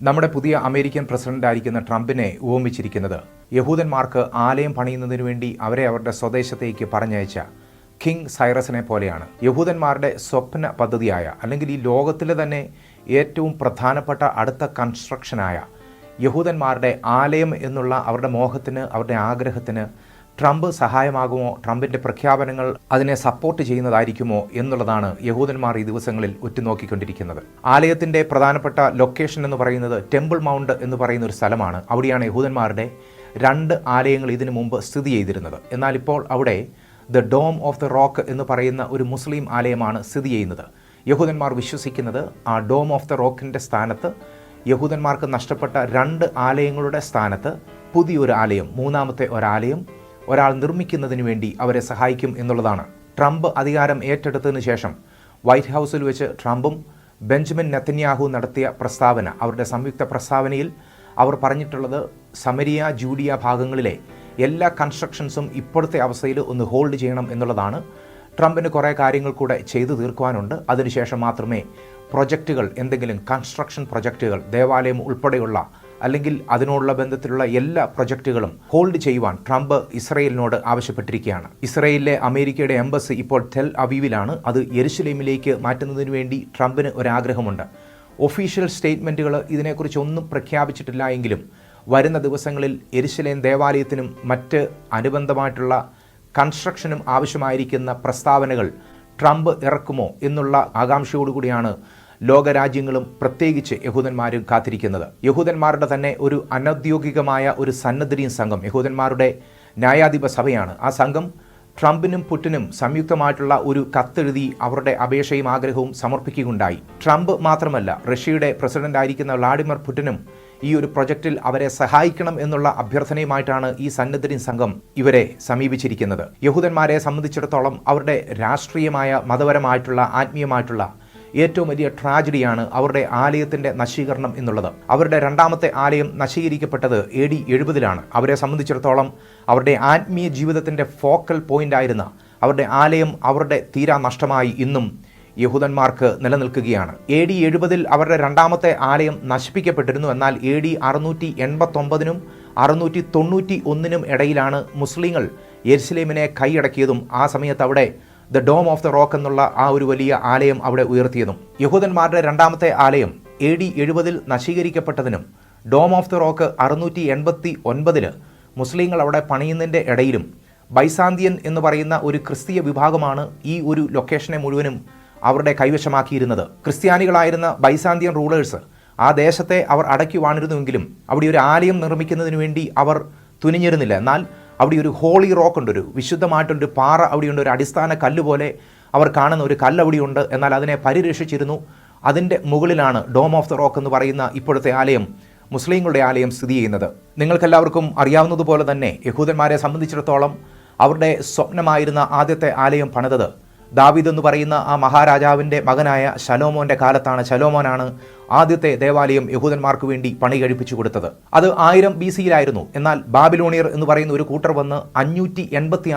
നമ്മുടെ പുതിയ അമേരിക്കൻ പ്രസിഡന്റായിരിക്കുന്ന ട്രംപിനെ ഉപമിച്ചിരിക്കുന്നത് യഹൂദന്മാർക്ക് ആലയം പണിയുന്നതിനു വേണ്ടി അവരെ അവരുടെ സ്വദേശത്തേക്ക് പറഞ്ഞയച്ച കിങ് സൈറസിനെ പോലെയാണ്. യഹൂദന്മാരുടെ സ്വപ്ന പദ്ധതിയായ അല്ലെങ്കിൽ ഈ ലോകത്തിലെ തന്നെ ഏറ്റവും പ്രധാനപ്പെട്ട അടുത്ത കൺസ്ട്രക്ഷനായ യഹൂദന്മാരുടെ ആലയം എന്നുള്ള അവരുടെ മോഹത്തിന് അവരുടെ ആഗ്രഹത്തിന് ട്രംപ് സഹായമാകുമോ? ട്രംപിന്റെ പ്രഖ്യാപനങ്ങൾ അതിനെ സപ്പോർട്ട് ചെയ്യുന്നതായിരിക്കുമോ എന്നുള്ളതാണ് യഹൂദന്മാർ ഈ ദിവസങ്ങളിൽ ഉറ്റുനോക്കിക്കൊണ്ടിരിക്കുന്നത്. ആലയത്തിന്റെ പ്രധാനപ്പെട്ട ലൊക്കേഷൻ എന്ന് പറയുന്നത് ടെമ്പിൾ മൗണ്ട് എന്ന് പറയുന്ന ഒരു സ്ഥലമാണ്. അവിടെയാണ് യഹൂദന്മാരുടെ രണ്ട് ആലയങ്ങൾ ഇതിനു മുമ്പ് സ്ഥിതി ചെയ്തിരുന്നത്. എന്നാൽ ഇപ്പോൾ അവിടെ the dome of the rock എന്ന് പറയുന്ന ഒരു മുസ്ലിം ആലയമാണ് സ്ഥിതി ചെയ്യുന്നത്. യഹൂദന്മാർ വിശ്വസിക്കുന്നത് ആ ഡോം ഓഫ് ദ റോക്കിന്റെ സ്ഥാനത്ത് യഹൂദന്മാർക്ക് നഷ്ടപ്പെട്ട രണ്ട് ആലയങ്ങളുടെ സ്ഥാനത്ത് പുതിയൊരു ആലയം മൂന്നാമത്തെ ഒരാലയം ഒരാൾ നിർമ്മിക്കുന്നതിന് വേണ്ടി അവരെ സഹായിക്കും എന്നുള്ളതാണ്. ട്രംപ് അധികാരം ഏറ്റെടുത്തതിന് ശേഷം വൈറ്റ് ഹൗസിൽ വെച്ച് ട്രംപും ബെഞ്ചമിൻ നെത്തന്യാഹു നടത്തിയ പ്രസ്താവന അവരുടെ സംയുക്ത പ്രസ്താവനയിൽ അവർ പറഞ്ഞിട്ടുള്ളത് സമരിയ ജൂഡിയ ഭാഗങ്ങളിലെ എല്ലാ കൺസ്ട്രക്ഷൻസും ഇപ്പോഴത്തെ അവസ്ഥയിൽ ഒന്ന് ഹോൾഡ് ചെയ്യണം എന്നുള്ളതാണ്. ട്രംപിന് കുറേ കാര്യങ്ങൾ കൂടെ ചെയ്തു തീർക്കുവാനുണ്ട്. അതിനുശേഷം മാത്രമേ പ്രൊജക്റ്റുകൾ എന്തെങ്കിലും കൺസ്ട്രക്ഷൻ പ്രൊജക്റ്റുകൾ ദേവാലയം ഉൾപ്പെടെയുള്ള അല്ലെങ്കിൽ അതിനോടുള്ള ബന്ധത്തിലുള്ള എല്ലാ പ്രൊജക്റ്റുകളും ഹോൾഡ് ചെയ്യുവാൻ ട്രംപ് ഇസ്രയേലിനോട് ആവശ്യപ്പെട്ടിരിക്കുകയാണ്. ഇസ്രയേലിലെ അമേരിക്കയുടെ എംബസി ഇപ്പോൾ ടെൽ അവീവിലാണ്. അത് യെരുസലേമിലേക്ക് മാറ്റുന്നതിന് വേണ്ടി ട്രംപിന് ഒരാഗ്രഹമുണ്ട്. ഒഫീഷ്യൽ സ്റ്റേറ്റ്മെന്റുകൾ ഇതിനെക്കുറിച്ച് ഒന്നും പ്രഖ്യാപിച്ചിട്ടില്ല എങ്കിലും വരുന്ന ദിവസങ്ങളിൽ എരുശലേം ദേവാലയത്തിനും മറ്റ് അനുബന്ധമായിട്ടുള്ള കൺസ്ട്രക്ഷനും ആവശ്യമായിരിക്കുന്ന പ്രസ്താവനകൾ ട്രംപ് ഇറക്കുമോ എന്നുള്ള ആകാംക്ഷയോടുകൂടിയാണ് ലോകരാജ്യങ്ങളും പ്രത്യേകിച്ച് യഹൂദന്മാരും കാത്തിരിക്കുന്നത്. യഹൂദന്മാരുടെ തന്നെ ഒരു അനൌദ്യോഗികമായ ഒരു സന്നദ്ധരീൻ സംഘം യഹൂദന്മാരുടെ ന്യായാധിപ സഭയാണ്. ആ സംഘം ട്രംപിനും പുട്ടിനും സംയുക്തമായിട്ടുള്ള ഒരു കത്തെഴുതി അവരുടെ അപേക്ഷയും ആഗ്രഹവും സമർപ്പിക്കുകയുണ്ടായി. ട്രംപ് മാത്രമല്ല റഷ്യയുടെ പ്രസിഡന്റായിരിക്കുന്ന വ്ളാഡിമിർ പുട്ടിനും ഈ ഒരു പ്രൊജക്റ്റിൽ അവരെ സഹായിക്കണം എന്നുള്ള അഭ്യർത്ഥനയുമായിട്ടാണ് ഈ സന്നദ്ധരിൻ സംഘം ഇവരെ സമീപിച്ചിരിക്കുന്നത്. യഹൂദന്മാരെ സംബന്ധിച്ചിടത്തോളം അവരുടെ രാഷ്ട്രീയമായ മതപരമായിട്ടുള്ള ആത്മീയമായിട്ടുള്ള ഏറ്റവും വലിയ ട്രാജഡിയാണ് അവരുടെ ആലയത്തിന്റെ നശീകരണം എന്നുള്ളത്. അവരുടെ രണ്ടാമത്തെ ആലയം നശീകരിക്കപ്പെട്ടത് എ ഡി എഴുപതിലാണ്. അവരെ സംബന്ധിച്ചിടത്തോളം അവരുടെ ആത്മീയ ജീവിതത്തിന്റെ ഫോക്കൽ പോയിന്റ് ആയിരുന്ന അവരുടെ ആലയം അവരുടെ തീരാ നഷ്ടമായി ഇന്നും യഹൂദന്മാർക്ക് നിലനിൽക്കുകയാണ്. എ ഡി എഴുപതിൽ അവരുടെ രണ്ടാമത്തെ ആലയം നശിപ്പിക്കപ്പെട്ടിരുന്നു. എന്നാൽ എ ഡി അറുന്നൂറ്റി എൺപത്തൊമ്പതിനും അറുന്നൂറ്റി തൊണ്ണൂറ്റി ഒന്നിനും ഇടയിലാണ് മുസ്ലിങ്ങൾ യെരുസലേമിനെ കൈയടക്കിയതും ആ സമയത്ത് അവിടെ the dome of the rock എന്നുള്ള ആ ഒരു വലിയ ആലയം അവിടെ ഉയർത്തിയതും. യഹൂദന്മാരുടെ രണ്ടാമത്തെ ആലയം എ ഡി എഴുപതിൽ നശീകരിക്കപ്പെട്ടതിനും ഡോം ഓഫ് ദ റോക്ക് അറുന്നൂറ്റി എൺപത്തി ഒൻപതിൽ മുസ്ലിങ്ങൾ അവിടെ പണിയുന്നതിന്റെ ഇടയിലും ബൈസാന്തിയൻ എന്ന് പറയുന്ന ഒരു ക്രിസ്തീയ വിഭാഗമാണ് ഈ ഒരു ലൊക്കേഷനെ മുഴുവനും അവരുടെ കൈവശമാക്കിയിരുന്നത്. ക്രിസ്ത്യാനികളായിരുന്ന ബൈസാന്തിയൻ റൂളേഴ്സ് ആ ദേശത്തെ അവർ അടക്കി വാണിരുന്നുവെങ്കിലും അവിടെ ഒരു ആലയം നിർമ്മിക്കുന്നതിന് വേണ്ടി അവർ തുനിഞ്ഞിരുന്നില്ല. എന്നാൽ അവിടെ ഒരു ഹോളി റോക്ക് ഉണ്ട് ഒരു വിശുദ്ധമായിട്ടൊരു പാറ അവിടെയുണ്ട് ഒരു അടിസ്ഥാന കല്ല് പോലെ അവർ കാണുന്ന ഒരു കല്ല് അവിടെയുണ്ട്. എന്നാൽ അതിനെ പരിരക്ഷിച്ചിരുന്നു. അതിന്റെ മുകളിലാണ് ഡോം ഓഫ് ദ റോക്ക് എന്ന് പറയുന്ന ഇപ്പോഴത്തെ ആലയം മുസ്ലിങ്ങളുടെ ആലയം സ്ഥിതി ചെയ്യുന്നത്. നിങ്ങൾക്കെല്ലാവർക്കും അറിയാവുന്നതുപോലെ തന്നെ യഹൂദന്മാരെ സംബന്ധിച്ചിടത്തോളം അവരുടെ സ്വപ്നമായിരുന്ന ആദ്യത്തെ ആലയം പണിതത് ദാവീദ് എന്ന് പറയുന്ന ആ മഹാരാജാവിന്റെ മകനായ ശലോമോന്റെ കാലത്താണ് ശലോമോനാണ് ആദ്യത്തെ ദേവാലയം യഹൂദന്മാർക്ക് വേണ്ടി പണി കഴിപ്പിച്ചു കൊടുത്തത്. അത് ആയിരം ബി സിയിലായിരുന്നു എന്നാൽ ബാബിലോണിയർ എന്ന് പറയുന്ന ഒരു കൂട്ടർ വന്ന് അഞ്ഞൂറ്റി എൺപത്തി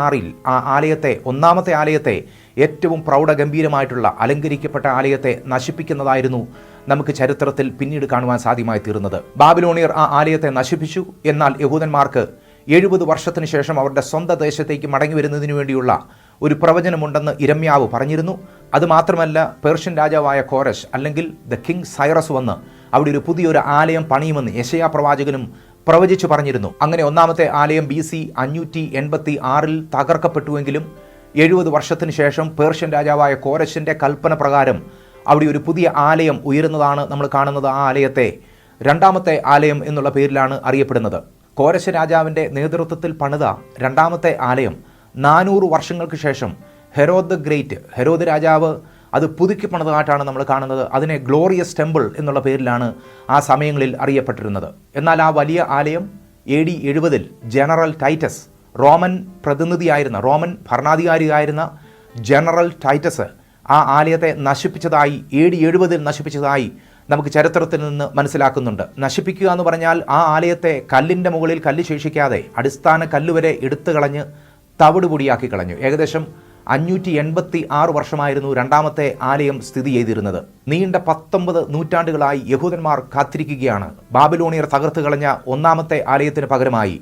ആ ആലയത്തെ ഒന്നാമത്തെ ആലയത്തെ ഏറ്റവും പ്രൗഢഗംഭീരമായിട്ടുള്ള അലങ്കരിക്കപ്പെട്ട ആലയത്തെ നശിപ്പിക്കുന്നതായിരുന്നു നമുക്ക് ചരിത്രത്തിൽ പിന്നീട് കാണുവാൻ സാധ്യമായി തീർന്നത്. ബാബിലോണിയർ ആ ആലയത്തെ നശിപ്പിച്ചു. എന്നാൽ യഹൂദന്മാർക്ക് എഴുപത് വർഷത്തിന് ശേഷം അവരുടെ സ്വന്തം ദേശത്തേക്ക് മടങ്ങി വരുന്നതിന് വേണ്ടിയുള്ള ഒരു പ്രവചനമുണ്ടെന്ന് ഇരമ്യാവ് പറഞ്ഞിരുന്നു. അതുമാത്രമല്ല പേർഷ്യൻ രാജാവായ കോരശ് അല്ലെങ്കിൽ ദ കിങ് സൈറസ് വന്ന് അവിടെ ഒരു പുതിയൊരു ആലയം പണിയുമെന്ന് യശയാ പ്രവാചകനും പ്രവചിച്ചു പറഞ്ഞിരുന്നു. അങ്ങനെ ഒന്നാമത്തെ ആലയം ബി സി അഞ്ഞൂറ്റി എൺപത്തി ആറിൽ തകർക്കപ്പെട്ടുവെങ്കിലും എഴുപത് വർഷത്തിന് ശേഷം പേർഷ്യൻ രാജാവായ കോരശിന്റെ കൽപ്പന പ്രകാരം അവിടെ ഒരു പുതിയ ആലയം ഉയരുന്നതാണ് നമ്മൾ കാണുന്നത്. ആ ആലയത്തെ രണ്ടാമത്തെ ആലയം എന്നുള്ള പേരിലാണ് അറിയപ്പെടുന്നത്. കോരശ രാജാവിന്റെ നേതൃത്വത്തിൽ പണിത രണ്ടാമത്തെ ആലയം നാനൂറ് വർഷങ്ങൾക്ക് ശേഷം ഹെരോദ് ദ ഗ്രേറ്റ് ഹെരോദ് രാജാവ് അത് പുതുക്കി പണിതതായിട്ടാണ് നമ്മൾ കാണുന്നത്. അതിനെ ഗ്ലോറിയസ് ടെമ്പിൾ എന്നുള്ള പേരിലാണ് ആ സമയങ്ങളിൽ അറിയപ്പെട്ടിരുന്നത്. എന്നാൽ ആ വലിയ ആലയം എ ഡി എഴുപതിൽ ജനറൽ ടൈറ്റസ് റോമൻ പ്രതിനിധിയായിരുന്ന റോമൻ ഭരണാധികാരിയായിരുന്ന ജനറൽ ടൈറ്റസ് ആ ആലയത്തെ നശിപ്പിച്ചതായി എ ഡി എഴുപതിൽ നശിപ്പിച്ചതായി നമുക്ക് ചരിത്രത്തിൽ നിന്ന് മനസ്സിലാക്കുന്നുണ്ട്. നശിപ്പിക്കുക എന്ന് പറഞ്ഞാൽ ആ ആലയത്തെ കല്ലിന്റെ മുകളിൽ കല്ല് ശേഷിക്കാതെ അടിസ്ഥാന കല്ല് വരെ എടുത്തു കളഞ്ഞ് തവിട് പൊടിയാക്കി കളഞ്ഞു. ഏകദേശം അഞ്ഞൂറ്റി എൺപത്തി ആറ് വർഷമായിരുന്നു രണ്ടാമത്തെ ആലയം സ്ഥിതി ചെയ്തിരുന്നത്. നീണ്ട പത്തൊമ്പത് നൂറ്റാണ്ടുകളായി യഹൂദന്മാർ കാത്തിരിക്കുകയാണ്. ബാബിലോണിയർ തകർത്ത് കളഞ്ഞ ഒന്നാമത്തെ ആലയത്തിന് പകരമായി.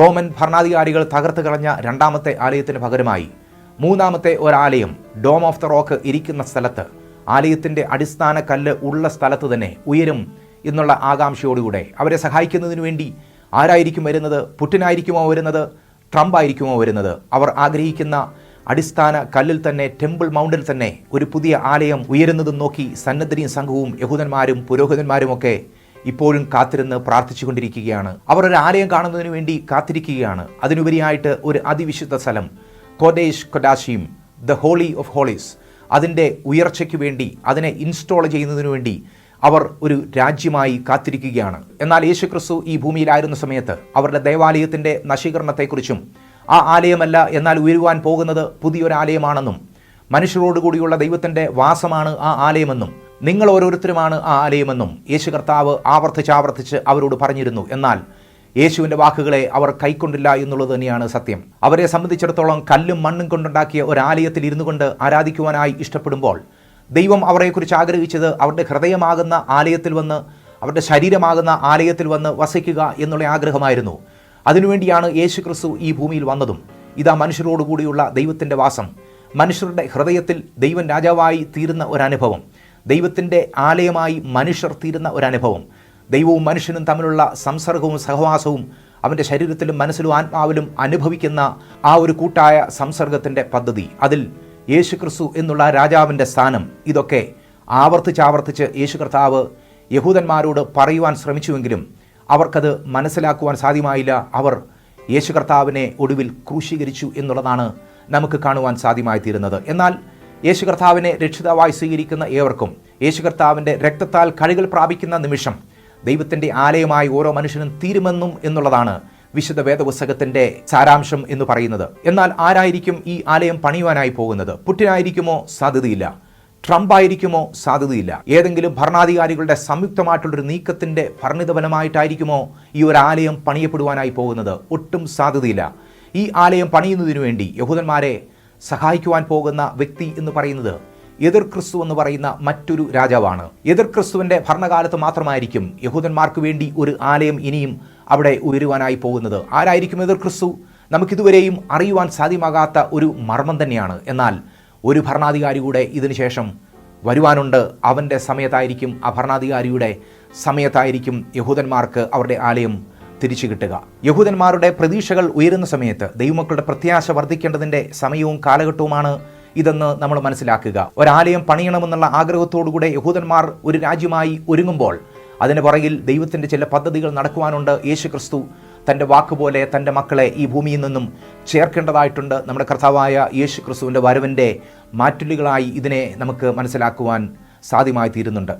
റോമൻ ഭരണാധികാരികൾ തകർത്ത് കളഞ്ഞ രണ്ടാമത്തെ ആലയത്തിന് പകരമായി. മൂന്നാമത്തെ ഒരാലയം ഡോം ഓഫ് ദ റോക്ക് ഇരിക്കുന്ന സ്ഥലത്ത്. ആലയത്തിന്റെ അടിസ്ഥാന കല്ല് ഉള്ള സ്ഥലത്ത് തന്നെ ഉയരും എന്നുള്ള ആകാംക്ഷയോടുകൂടെ അവരെ സഹായിക്കുന്നതിന് വേണ്ടി ആരായിരിക്കും വരുന്നത്? പുട്ടിനായിരിക്കുമോ വരുന്നത്? ട്രംപ് ആയിരിക്കുമോ വരുന്നത്? അവർ ആഗ്രഹിക്കുന്ന അടിസ്ഥാന കല്ലിൽ തന്നെ ടെമ്പിൾ മൗണ്ടിൽ തന്നെ ഒരു പുതിയ ആലയം ഉയരുന്നതും നോക്കി സന്നദ്ധരിയും സംഘവും യഹൂദന്മാരും പുരോഹിതന്മാരുമൊക്കെ ഇപ്പോഴും കാത്തിരുന്ന് പ്രാർത്ഥിച്ചുകൊണ്ടിരിക്കുകയാണ്. അവർ ഒരു ആലയം കാണുന്നതിന് വേണ്ടി കാത്തിരിക്കുകയാണ്. അതിനുപരിയായിട്ട് ഒരു അതിവിശുദ്ധ സ്ഥലം കൊഡേഷ് കൊഡാശിയും ദ ഹോളി ഓഫ് ഹോളീസ്. അതിന്റെ ഉയർച്ചയ്ക്ക് വേണ്ടി അതിനെ ഇൻസ്റ്റോൾ ചെയ്യുന്നതിന് വേണ്ടി അവർ ഒരു രാജ്യമായി കാത്തിരിക്കുകയാണ്. എന്നാൽ യേശുക്രിസ്തു ഈ ഭൂമിയിലായിരുന്ന സമയത്ത് അവരുടെ ദേവാലയത്തിന്റെ നശീകരണത്തെക്കുറിച്ചും ആ ആലയമല്ല എന്നാൽ ഉയരുവാൻ പോകുന്നത് പുതിയൊരാലയമാണെന്നും മനുഷ്യരോടുകൂടിയുള്ള ദൈവത്തിന്റെ വാസമാണ് ആ ആലയമെന്നും നിങ്ങൾ ഓരോരുത്തരുമാണ് ആ ആലയമെന്നും യേശു കർത്താവ് ആവർത്തിച്ചാവർത്തിച്ച് അവരോട് പറഞ്ഞിരുന്നു. എന്നാൽ യേശുവിന്റെ വാക്കുകളെ അവർ കൈക്കൊണ്ടില്ല എന്നുള്ളത് തന്നെയാണ് സത്യം. അവരെ സംബന്ധിച്ചിടത്തോളം കല്ലും മണ്ണും കൊണ്ടുണ്ടാക്കിയ ഒരാലയത്തിൽ ഇരുന്നു കൊണ്ട് ആരാധിക്കുവാനായി ഇഷ്ടപ്പെടുമ്പോൾ ദൈവം അവരെക്കുറിച്ച് ആഗ്രഹിച്ചത് അവരുടെ ഹൃദയമാകുന്ന ആലയത്തിൽ വന്ന് അവരുടെ ശരീരമാകുന്ന ആലയത്തിൽ വന്ന് വസിക്കുക എന്നുള്ള ആഗ്രഹമായിരുന്നു. അതിനുവേണ്ടിയാണ് യേശു ക്രിസ്തു ഈ ഭൂമിയിൽ വന്നതും. ഇതാ മനുഷ്യരോടുകൂടിയുള്ള ദൈവത്തിന്റെ വാസം. മനുഷ്യരുടെ ഹൃദയത്തിൽ ദൈവം രാജാവായി തീരുന്ന ഒരനുഭവം. ദൈവത്തിന്റെ ആലയമായി മനുഷ്യർ തീരുന്ന ഒരനുഭവം. ദൈവവും മനുഷ്യനും തമ്മിലുള്ള സംസർഗവും സഹവാസവും അവന്റെ ശരീരത്തിലും മനസ്സിലും ആത്മാവിലും അനുഭവിക്കുന്ന ആ ഒരു കൂട്ടായ സംസർഗത്തിന്റെ പദ്ധതി. അതിൽ യേശു ക്രിസ്തു എന്നുള്ള രാജാവിന്റെ സ്ഥാനം ഇതൊക്കെ ആവർത്തിച്ചാവർത്തിച്ച് യേശു കർത്താവ് യഹൂദന്മാരോട് പറയുവാൻ ശ്രമിച്ചുവെങ്കിലും അവർക്കത് മനസ്സിലാക്കുവാൻ സാധ്യമായില്ല. അവർ യേശു കർത്താവിനെ ഒടുവിൽ ക്രൂശീകരിച്ചു എന്നുള്ളതാണ് നമുക്ക് കാണുവാൻ സാധ്യമായി തീരുന്നത് എന്നാൽ യേശു കർത്താവിനെ രക്ഷിതാവായി സ്വീകരിക്കുന്ന ഏവർക്കും യേശു കർത്താവിന്റെ രക്തത്താൽ കഴികൾ പ്രാപിക്കുന്ന നിമിഷം ദൈവത്തിന്റെ ആലയമായി ഓരോ മനുഷ്യനും തീരുമെന്നും എന്നുള്ളതാണ് വിശുദ്ധ വേദപുസ്തകത്തിന്റെ സാരാംശം എന്ന് പറയുന്നത്. എന്നാൽ ആരായിരിക്കും ഈ ആലയം പണിയുവാനായി പോകുന്നത്? പുട്ടിനായിരിക്കുമോ സാധ്യതയില്ല. ട്രംപ് ആയിരിക്കുമോ സാധ്യതയില്ല. ഏതെങ്കിലും ഭരണാധികാരികളുടെ സംയുക്തമായിട്ടുള്ളൊരു നീക്കത്തിന്റെ ഭരണിതഫലമായിട്ടായിരിക്കുമോ ഈ ഒരു ആലയം പണിയപ്പെടുവാനായി പോകുന്നത്? ഒട്ടും സാധ്യതയില്ല. ഈ ആലയം പണിയുന്നതിനു വേണ്ടി യഹൂദന്മാരെ സഹായിക്കുവാൻ പോകുന്ന വ്യക്തി എന്ന് പറയുന്നത് എതിർ ക്രിസ്തു എന്ന് പറയുന്ന മറ്റൊരു രാജാവാണ്. എതിർ ക്രിസ്തുവിന്റെ ഭരണകാലത്ത് മാത്രമായിരിക്കും യഹൂദന്മാർക്ക് വേണ്ടി ഒരു ആലയം ഇനിയും അവിടെ ഉയരുവാനായി പോകുന്നത്. ആരായിരിക്കും എതിർ ക്രിസ്തു? നമുക്കിതുവരെയും അറിയുവാൻ സാധ്യമാകാത്ത ഒരു മർമ്മം തന്നെയാണ്. എന്നാൽ ഒരു ഭരണാധികാരി കൂടെ ഇതിനുശേഷം വരുവാനുണ്ട്. അവന്റെ സമയത്തായിരിക്കും ആ ഭരണാധികാരിയുടെ സമയത്തായിരിക്കും യഹൂദന്മാർക്ക് അവരുടെ ആലയം തിരിച്ചു കിട്ടുക. യഹൂദന്മാരുടെ പ്രതീക്ഷകൾ ഉയരുന്ന സമയത്ത് ദൈവമക്കളുടെ പ്രത്യാശ വർദ്ധിക്കേണ്ടതിന്റെ സമയവും കാലഘട്ടവുമാണ് ഇതെന്ന് നമ്മൾ മനസ്സിലാക്കുക. ഒരാലയം പണിയണമെന്നുള്ള ആഗ്രഹത്തോടുകൂടെ യഹൂദന്മാർ ഒരു രാജ്യമായി ഒരുങ്ങുമ്പോൾ അതിന് പുറകിൽ ദൈവത്തിന്റെ ചില പദ്ധതികൾ നടക്കുവാനുണ്ട് യേശു ക്രിസ്തു തന്റെ വാക്കുപോലെ തന്റെ മക്കളെ ഈ ഭൂമിയിൽ നിന്നും ചേർക്കേണ്ടതായിട്ടുണ്ട്. നമ്മുടെ കർത്താവായ യേശു ക്രിസ്തുവിന്റെ വരവിന്റെ മാറ്റുലികളായി ഇതിനെ നമുക്ക് മനസ്സിലാക്കുവാൻ സാധ്യമായി തീരുന്നുണ്ട്